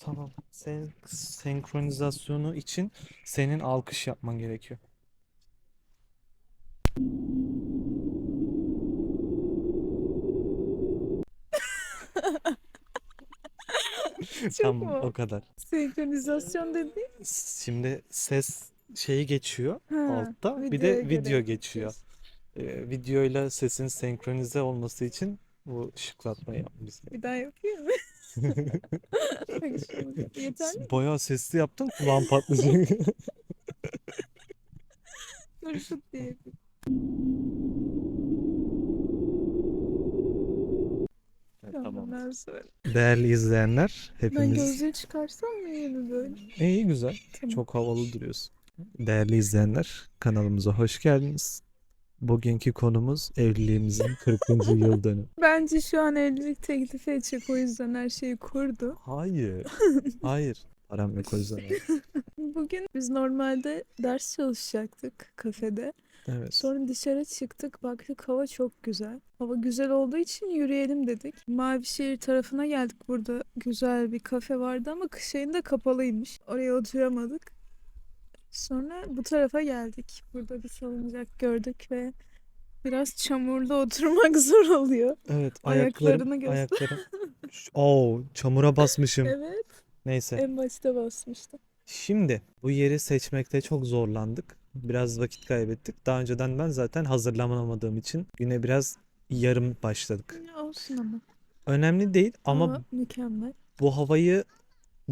Tamam. Sen senkronizasyonu için senin alkış yapman gerekiyor. Tamam, mu? o kadar. Senkronizasyon dediğin. Şimdi ses şeyi geçiyor Ha, altta. Bir videoya de göre video geçiyor. yapacağız. Ee, videoyla sesin senkronize olması için bu şıklatmayı yapmışız. Bir daha yapayım mı? Mi? Bayağı sesli yaptın kulağım patlayacak. Dur şut diye. Tamam. Sonra. Değerli izleyenler, Ben hepiniz gözlüğü çıkarsam mı yeni böyle? iyi güzel, Tamam. çok havalı duruyorsun. Değerli izleyenler, kanalımıza hoş geldiniz. Bugünkü konumuz evliliğimizin 40. yıl dönümü. Bence şu an evlilik teklifi edecek o yüzden her şeyi kurdu. Hayır, hayır. Param yok o yüzden. Bugün biz normalde ders çalışacaktık kafede. Evet. Sonra dışarı çıktık baktık hava çok güzel. Hava güzel olduğu için yürüyelim dedik. Mavişehir tarafına geldik. Burada güzel bir kafe vardı ama kış ayında kapalıymış. Oraya oturamadık. Sonra bu tarafa geldik. Burada bir salıncak gördük ve biraz çamurda oturmak zor oluyor. Evet, Ayaklarını göster. ayaklarım. Oo, çamura basmışım. Evet, Neyse. en başta basmıştım. Şimdi bu yeri seçmekte çok zorlandık. Biraz vakit kaybettik. Daha önceden ben zaten hazırlanamadığım için güne biraz yarım başladık. Ya Olsun ama. Önemli değil ama Hava mükemmel. bu havayı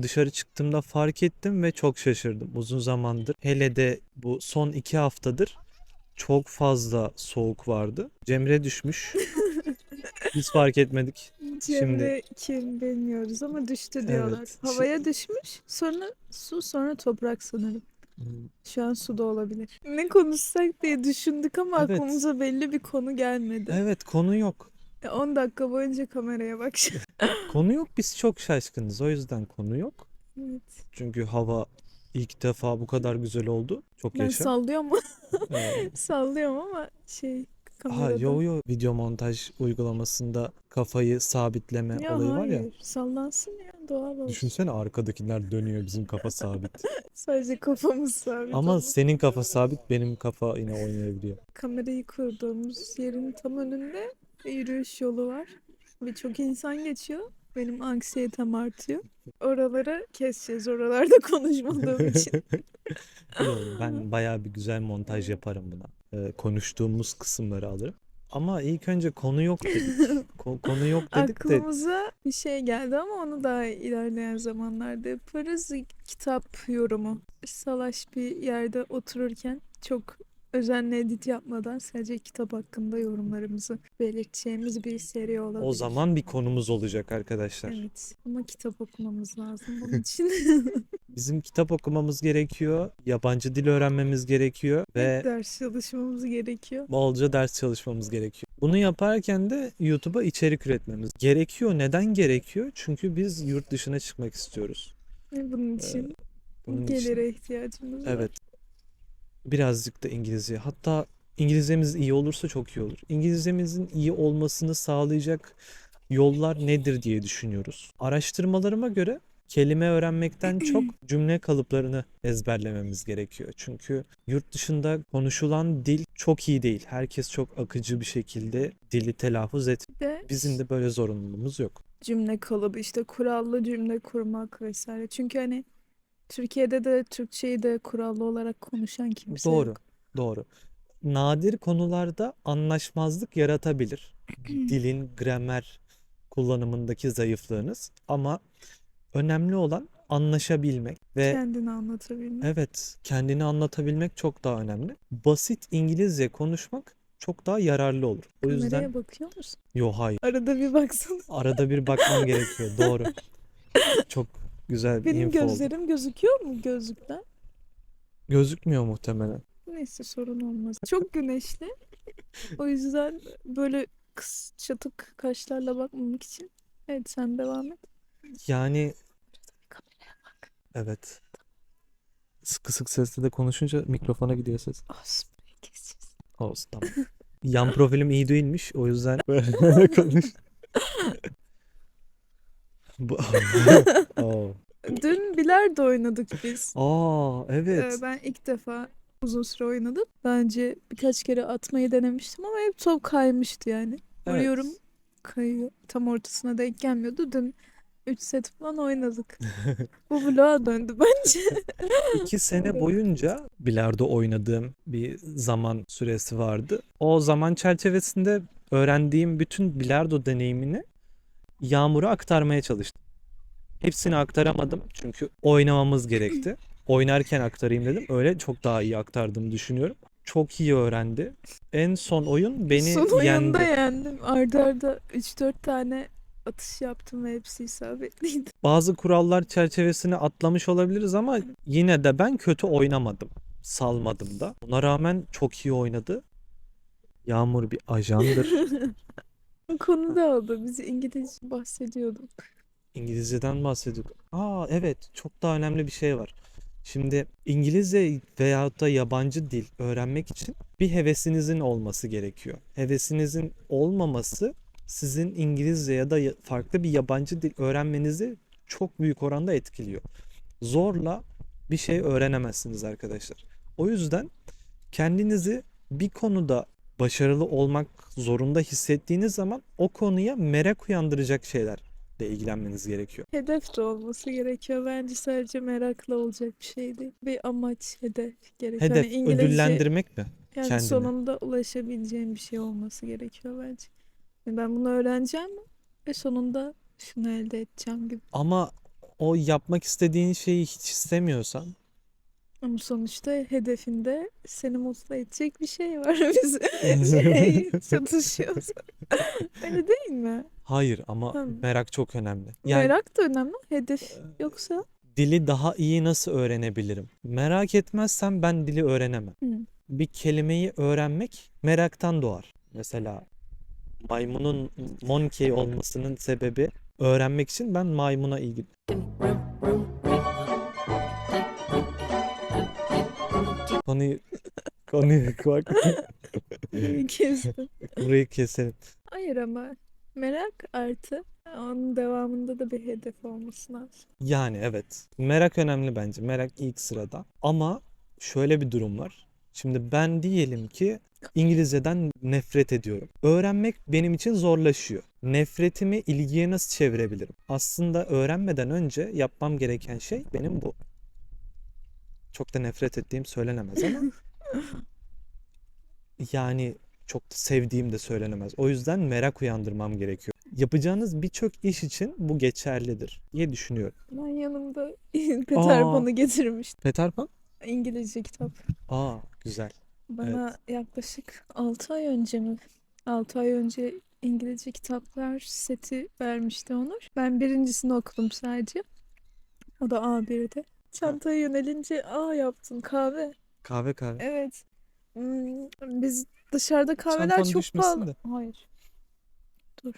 dışarı çıktığımda fark ettim ve çok şaşırdım. Uzun zamandır hele de bu son iki haftadır çok fazla soğuk vardı. Cemre düşmüş. Biz fark etmedik. Cemre kim bilmiyoruz ama düştü diyorlar. Evet. Havaya düşmüş. Sonra su sonra toprak sanırım. Şu an suda olabilir. Ne konuşsak diye düşündük ama Evet. aklımıza belli bir konu gelmedi. Evet konu yok. E, 10 dakika boyunca kameraya bak. Konu yok biz çok şaşkınız. O yüzden konu yok. evet. Çünkü hava ilk defa bu kadar güzel oldu. Çok Ben yaşa. sallıyorum sallıyorum ama şey ha kamerada. yo yo video montaj uygulamasında kafayı sabitleme Ya olayı var ya. hayır. Sallansın ya doğal olsun. Düşünsene arkadakiler dönüyor bizim kafa sabit. Sadece kafamız sabit. Ama olur. senin kafa sabit benim kafa yine oynayabiliyor. Kamerayı kurduğumuz yerin tam önünde yürüyüş yolu var. Birçok insan geçiyor. Benim anksiyetem artıyor. Oraları keseceğiz. Oralarda konuşmadığım için. Ben bayağı bir güzel montaj yaparım buna. Ee, konuştuğumuz kısımları alırım. Ama ilk önce konu yok dedik. Ko- konu yok dedik de Aklımıza bir şey geldi ama onu daha ilerleyen zamanlarda yaparız. Kitap yorumu. Salaş bir yerde otururken çok özenle edit yapmadan sadece kitap hakkında yorumlarımızı belirteceğimiz bir seri olabilir. o zaman bir konumuz olacak arkadaşlar. Evet ama kitap okumamız lazım bunun için. Bizim kitap okumamız gerekiyor, yabancı dil öğrenmemiz gerekiyor ve Ders çalışmamız gerekiyor. bolca ders çalışmamız gerekiyor. Bunu yaparken de YouTube'a içerik üretmemiz gerekiyor. Neden gerekiyor? Çünkü biz yurt dışına çıkmak istiyoruz. Bunun için Bunun için- gelire ihtiyacımız var. Evet. Birazcık da İngilizce. Hatta İngilizcemiz iyi olursa çok iyi olur. İngilizcemizin iyi olmasını sağlayacak yollar nedir diye düşünüyoruz. Araştırmalarıma göre kelime öğrenmekten çok cümle kalıplarını ezberlememiz gerekiyor. Çünkü yurt dışında konuşulan dil çok iyi değil. Herkes çok akıcı bir şekilde dili telaffuz et. De Bizim de böyle zorunluluğumuz yok. cümle kalıbı işte kurallı cümle kurmak vesaire. Çünkü hani Türkiye'de de Türkçeyi de kurallı olarak konuşan kimse Doğru. yok. Doğru. Nadir konularda anlaşmazlık yaratabilir. Dilin gramer kullanımındaki zayıflığınız ama önemli olan anlaşabilmek ve Kendini anlatabilmek. evet kendini anlatabilmek çok daha önemli. Basit İngilizce konuşmak çok daha yararlı olur. O yüzden Kameraya bakıyor musun? yo hayır. Arada bir baksana. Arada bir bakmam gerekiyor. Doğru. Çok güzel bir Benim info oldu. gözlerim gözüküyor mu gözlükten? Gözükmüyor muhtemelen. Neyse sorun olmaz. Çok güneşli. O yüzden böyle kıs çatık kaşlarla bakmamak için. Evet sen devam et. Yani Kameraya bak. evet. Sık sık sesle de konuşunca mikrofona gidiyor ses. Olsun. burayı keseceğiz. Olsun tamam. Yan profilim iyi değilmiş. O yüzden böyle konuş. Bu... Dün bilardo oynadık biz. Aa Ee, evet. ben ilk defa uzun süre oynadım. Önce birkaç kere atmayı denemiştim ama hep top kaymıştı yani. Evet. Vuruyorum kayıyor. Tam ortasına denk gelmiyordu. Dün 3 set falan oynadık. Bu vloga döndü bence. İki sene boyunca bilardo oynadığım bir zaman süresi vardı. O zaman çerçevesinde öğrendiğim bütün bilardo deneyimini Yağmur'a aktarmaya çalıştım. Hepsini aktaramadım çünkü oynamamız gerekti. Oynarken aktarayım dedim. Öyle çok daha iyi aktardığımı düşünüyorum. Çok iyi öğrendi. En son oyun beni Son oyunda yendi. yendim. Arda arda 3-4 tane atış yaptım ve hepsi isabetliydi. Bazı kurallar çerçevesini atlamış olabiliriz ama yine de ben kötü oynamadım. Salmadım da. Ona rağmen çok iyi oynadı. Yağmur bir ajandır. Konu da oldu. Bizi İngilizce bahsediyorduk. İngilizceden bahsediyorduk. Aa evet çok daha önemli bir şey var. Şimdi İngilizce veyahut da yabancı dil öğrenmek için bir hevesinizin olması gerekiyor. Hevesinizin olmaması sizin İngilizce ya da farklı bir yabancı dil öğrenmenizi çok büyük oranda etkiliyor. Zorla bir şey öğrenemezsiniz arkadaşlar. O yüzden kendinizi bir konuda başarılı olmak zorunda hissettiğiniz zaman o konuya merak uyandıracak şeylerle ilgilenmeniz gerekiyor. Hedef de olması gerekiyor. Bence sadece merakla olacak bir şey değil. Bir amaç, hedef gerekiyor. Hedef Hani İngilizce ödüllendirmek mi? yani kendini. sonunda ulaşabileceğim bir şey olması gerekiyor bence. Yani ben bunu öğreneceğim ve sonunda şunu elde edeceğim gibi. Ama o yapmak istediğin şeyi hiç istemiyorsan Ama sonuçta hedefinde seni mutlu edecek bir şey var. Biz şey çatışıyoruz. Öyle değil mi? hayır ama Hı. merak çok önemli. Yani Merak da önemli. Hedef yoksa dili daha iyi nasıl öğrenebilirim? Merak etmezsem ben dili öğrenemem. Hı. Bir kelimeyi öğrenmek meraktan doğar. Mesela maymunun monkey olmasının sebebi öğrenmek için ben maymuna ilgi Konuyu konuyu bak kestim. burayı keselim. Hayır ama merak artı onun devamında da bir hedef olması lazım. Yani evet. Merak önemli bence. Merak ilk sırada. Ama şöyle bir durum var. Şimdi ben diyelim ki İngilizceden nefret ediyorum. Öğrenmek benim için zorlaşıyor. Nefretimi ilgiye nasıl çevirebilirim? Aslında öğrenmeden önce yapmam gereken şey benim bu. Çok da nefret ettiğim söylenemez ama yani çok da sevdiğim de söylenemez. O yüzden merak uyandırmam gerekiyor. Yapacağınız birçok iş için bu geçerlidir diye düşünüyorum. Ben yanımda Peter Aa. Pan'ı getirmiştim. Peter Pan? İngilizce kitap. Aa güzel. Bana yaklaşık 6 ay önce mi? 6 ay önce İngilizce kitaplar seti vermişti Onur. Ben birincisini okudum sadece. O da A1'de. Çantaya yönelince A yaptım kahve. Kahve kahve. Evet. Hmm, Biz dışarıda kahveler Çantan çok düşmesin pahalı. de. Hayır. Dur.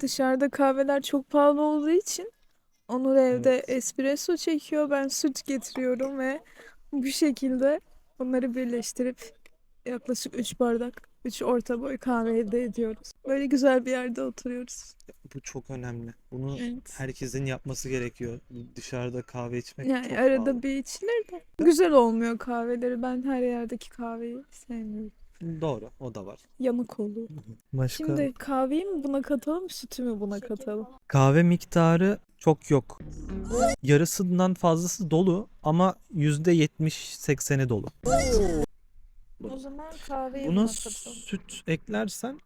Dışarıda kahveler çok pahalı olduğu için Onur evde Evet. espresso çekiyor. Ben süt getiriyorum ve bu şekilde onları birleştirip yaklaşık 3 bardak, 3 orta boy kahve elde ediyoruz. Böyle güzel bir yerde oturuyoruz. Bu çok önemli. Bunu Evet. herkesin yapması gerekiyor. Dışarıda kahve içmek Yani çok arada pahalı. bir içilir de güzel olmuyor kahveleri. Ben her yerdeki kahveyi sevmiyorum. Doğru, o da var. Yanık oluyor. Başka Şimdi kahveyi mi buna katalım, sütü mü buna katalım? kahve miktarı çok yok. Yarısından fazlası dolu ama %70-80'i dolu. O zaman kahveyi Buna katalım. süt eklersen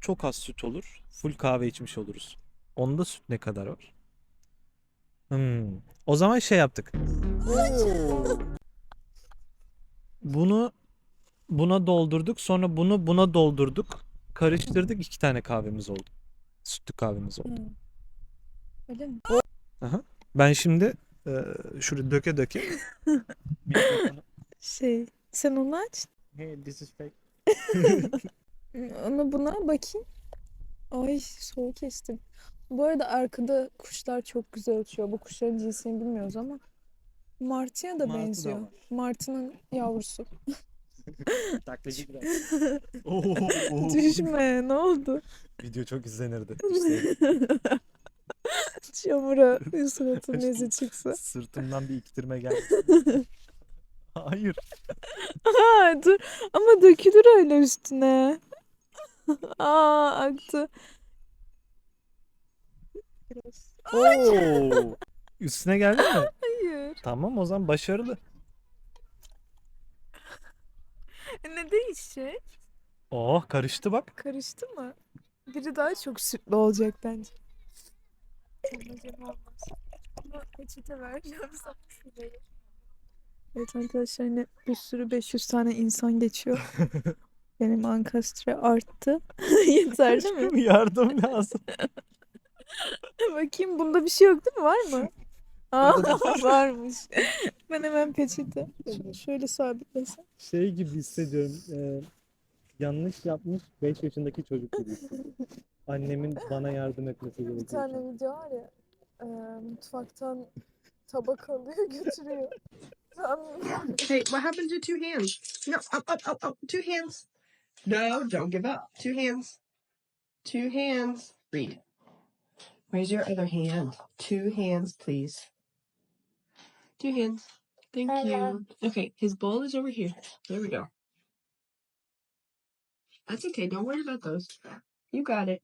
çok az süt olur. Full kahve içmiş oluruz. Onda süt ne kadar var? Hmm. O zaman şey yaptık. Bunu buna doldurduk. Sonra bunu buna doldurduk. Karıştırdık. iki tane kahvemiz oldu. Sütlü kahvemiz oldu. Hı. Öyle mi? Ben şimdi e, şuraya döke döke. Şey, sen onu aç. Hey, this is fake. Onu buna bakayım. Ay soğuk kestim. Bu arada arkada kuşlar çok güzel uçuyor. Bu kuşların cinsini bilmiyoruz ama Martı'ya da Martı da benziyor. var. Martı'nın yavrusu. Taklacı biraz. Düşme, ne oldu? Video çok izlenirdi. Çamura suratın nezi çıksa. Sırtımdan bir iktirme geldi. Hayır. Aa, dur ama dökülür öyle üstüne. Aa aktı. Biraz. Oo. Üstüne geldi mi? Hayır. Tamam o zaman başarılı. E, Ne değişecek? Oh karıştı bak. Karıştı mı? Biri daha çok sütlü olacak bence. Olmaz olmaz. Ama peçete vereceğim sana. Evet arkadaşlar yine bir sürü 500 tane insan geçiyor. Benim ankastre arttı. Yeter değil mi? Yardım lazım. Bakayım bunda bir şey yok değil mi? Var mı? Aa varmış. Ben hemen peçete. Şöyle sabitlesem. Şey gibi hissediyorum. e, yanlış yapmış 5 yaşındaki çocuk gibi. Annemin bana yardım etmesi Bir gerekiyor. tane video var ya e, mutfaktan tabak alıyor götürüyor. Hey, what happened to two hands? No, up, up, up, up. Two hands. No, don't give up. Two hands. Two hands. Read. Where's your other hand? Two hands, please. Two hands. Thank you. Okay, his bowl is over here. There we go. That's okay. Don't worry about those. You got it.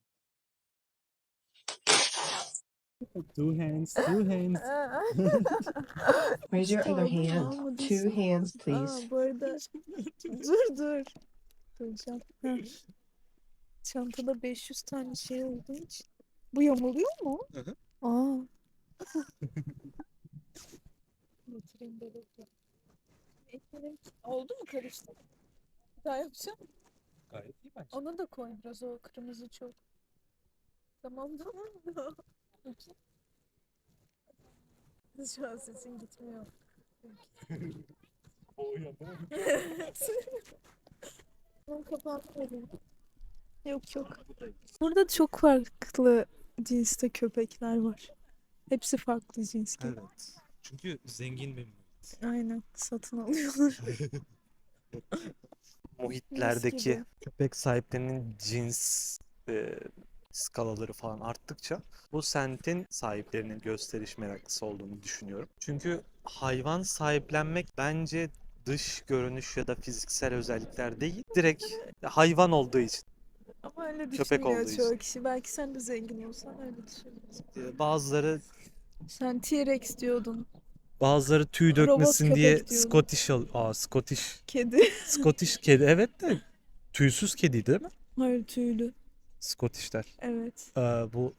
Two hands, two hands. Where's your other hand? Two hands, please. Aa, bu arada dur dur. Duracağım. Çantada 500 tane şey olduğu için. Bu yamuluyor mu? Hı hı. Aa. Bekle. Ekmeğim oldu mu karıştı? Bir daha yapacağım. Gayet iyi bence. Onu da koy biraz o kırmızı çok. Tamam tamam. Bakayım. Şu an sesin gitmiyor. Bunun kapağını vereyim. Yok yok. Burada çok farklı cinste köpekler var. Hepsi farklı cins gibi. Evet. Çünkü zengin bir Aynen. Satın alıyorlar. muhitlerdeki gibi. köpek sahiplerinin cins e, skalaları falan arttıkça bu semtin sahiplerinin gösteriş meraklısı olduğunu düşünüyorum. Çünkü hayvan sahiplenmek bence dış görünüş ya da fiziksel özellikler değil, direkt hayvan olduğu için. Ama öyle Köpek düşünmüyor olduğu çoğu kişi. Belki sen de zengin olsan öyle düşünürsün. E, Bazıları Sen T-Rex diyordun. bazıları tüy Robot dökmesin diye. Scottish al Aa Scottish Kedi. Scottish kedi evet de tüysüz kediydi değil mi? Hayır tüylü. Scottish'ler. Evet. Ee, bu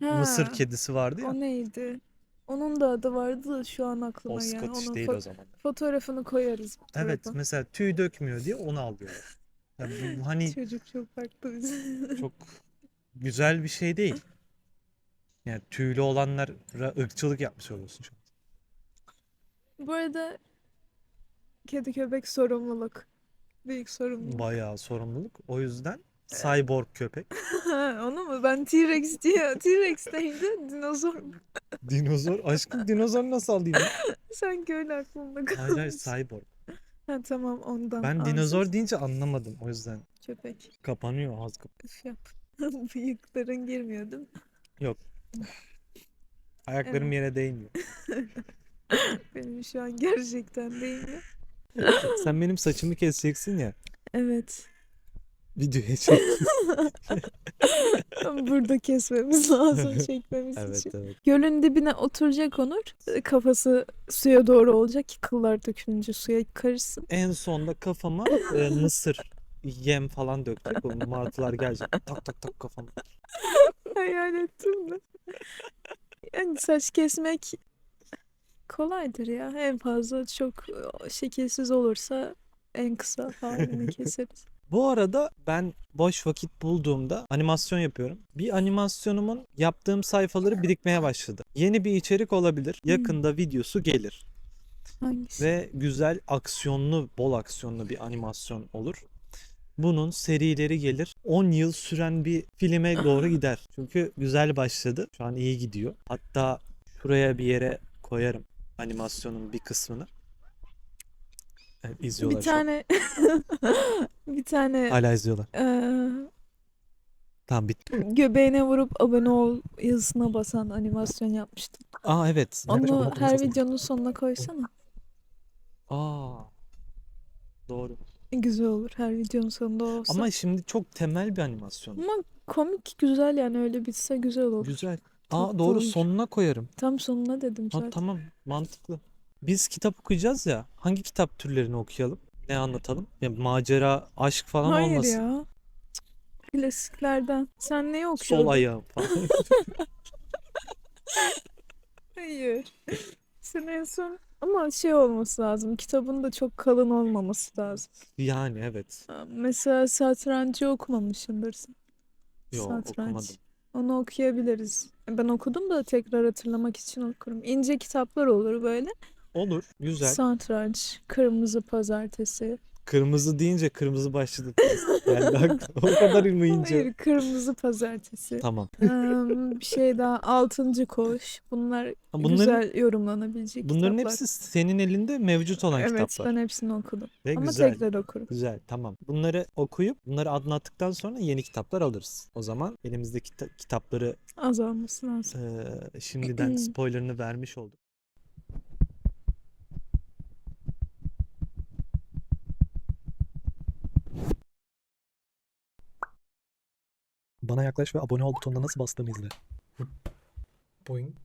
Ha, Mısır kedisi vardı ya. O neydi? Onun da adı vardı da şu an aklıma O geldi. Scottish Onun değil fo- o zaman. fotoğrafını koyarız. bu Evet tarafa. mesela tüy dökmüyor diye onu alıyorlar. Yani bu hani Çocuk çok farklı. çok güzel bir şey değil. Yani tüylü olanlara ırkçılık yapmış oluyorsun. Çok. Bu arada kedi köpek sorumluluk. Büyük sorumluluk. Bayağı sorumluluk. O yüzden cyborg köpek. Onu mu? Ben T-Rex diye. T-Rex neydi? Dinozor mu? Dinozor. Aşkım dinozor nasıl alayım? Sanki öyle aklımda Hayır hayır kalmış. cyborg. Ha tamam ondan. Ben ansız dinozor deyince anlamadım. O yüzden Köpek. kapanıyor ağız kap- Üf yap. Bıyıkların girmiyor değil mi? Ayaklarım Evet. yere değmiyor. Benim şu an gerçekten değil mi? Sen benim saçımı keseceksin ya. Evet. Videoya çek. Burada kesmemiz lazım çekmemiz Evet için. evet. Gölün dibine oturacak Onur. Kafası suya doğru olacak ki kıllar dökülünce suya karışsın. En sonda kafama e, mısır yem falan dökecek. O martılar gelecek. Tak tak tak kafama. Hayal ettim de. Yani saç kesmek kolaydır ya. En fazla çok e, şekilsiz olursa en kısa halini keseriz. Bu arada ben boş vakit bulduğumda animasyon yapıyorum. Bir animasyonumun yaptığım sayfaları birikmeye başladı. Yeni bir içerik olabilir. Yakında videosu gelir. Hangisi? Ve güzel aksiyonlu, bol aksiyonlu bir animasyon olur. Bunun serileri gelir. 10 yıl süren bir filme doğru gider. Çünkü güzel başladı. Şu an iyi gidiyor. Hatta şuraya bir yere koyarım animasyonun bir kısmını. Evet, izliyorlar Bir şu an. tane bir tane Hala izliyorlar. eee, Tamam bitti. Göbeğine vurup abone ol yazısına basan animasyon yapmıştım. Aa evet. Onu her videonun sonuna koysana. Aa. Doğru. Güzel olur her videonun sonunda olsa. Ama şimdi çok temel bir animasyon. Ama komik güzel yani öyle bitse güzel olur. Güzel. Aa doğru doğru. sonuna koyarım. Tam sonuna dedim Ha, zaten. tamam mantıklı. Biz kitap okuyacağız ya. Hangi kitap türlerini okuyalım? Ne anlatalım? Ya, macera, aşk falan Hayır olmasın. ya. Klasiklerden. Sen neyi okuyordun? Sol ayağım falan. Hayır. Sen en son ama şey olması lazım. Kitabın da çok kalın olmaması lazım. Yani evet. Mesela satrancı okumamışsındır sen. Yok Satranç. okumadım. Onu okuyabiliriz. Ben okudum da tekrar hatırlamak için okurum. İnce kitaplar olur böyle. Olur. Güzel. Satranç, Kırmızı Pazartesi. Kırmızı deyince kırmızı başladı. Geldi aklıma. O kadar ilmeyince. Hayır, Kırmızı Pazartesi. Tamam. Bir şey daha Altıncı Koş. Bunlar Ha, bunların güzel yorumlanabilecek bunların kitaplar. hepsi senin elinde mevcut olan Evet, kitaplar. ben hepsini okudum. Ve Ama güzel. tekrar okurum. Güzel, tamam. Bunları okuyup bunları anlattıktan sonra yeni kitaplar alırız. O zaman elimizdeki kita- kitapları Azalması lazım. eee, şimdiden spoilerını vermiş olduk. Bana yaklaş ve abone ol butonuna nasıl bastığımı izle. Boing.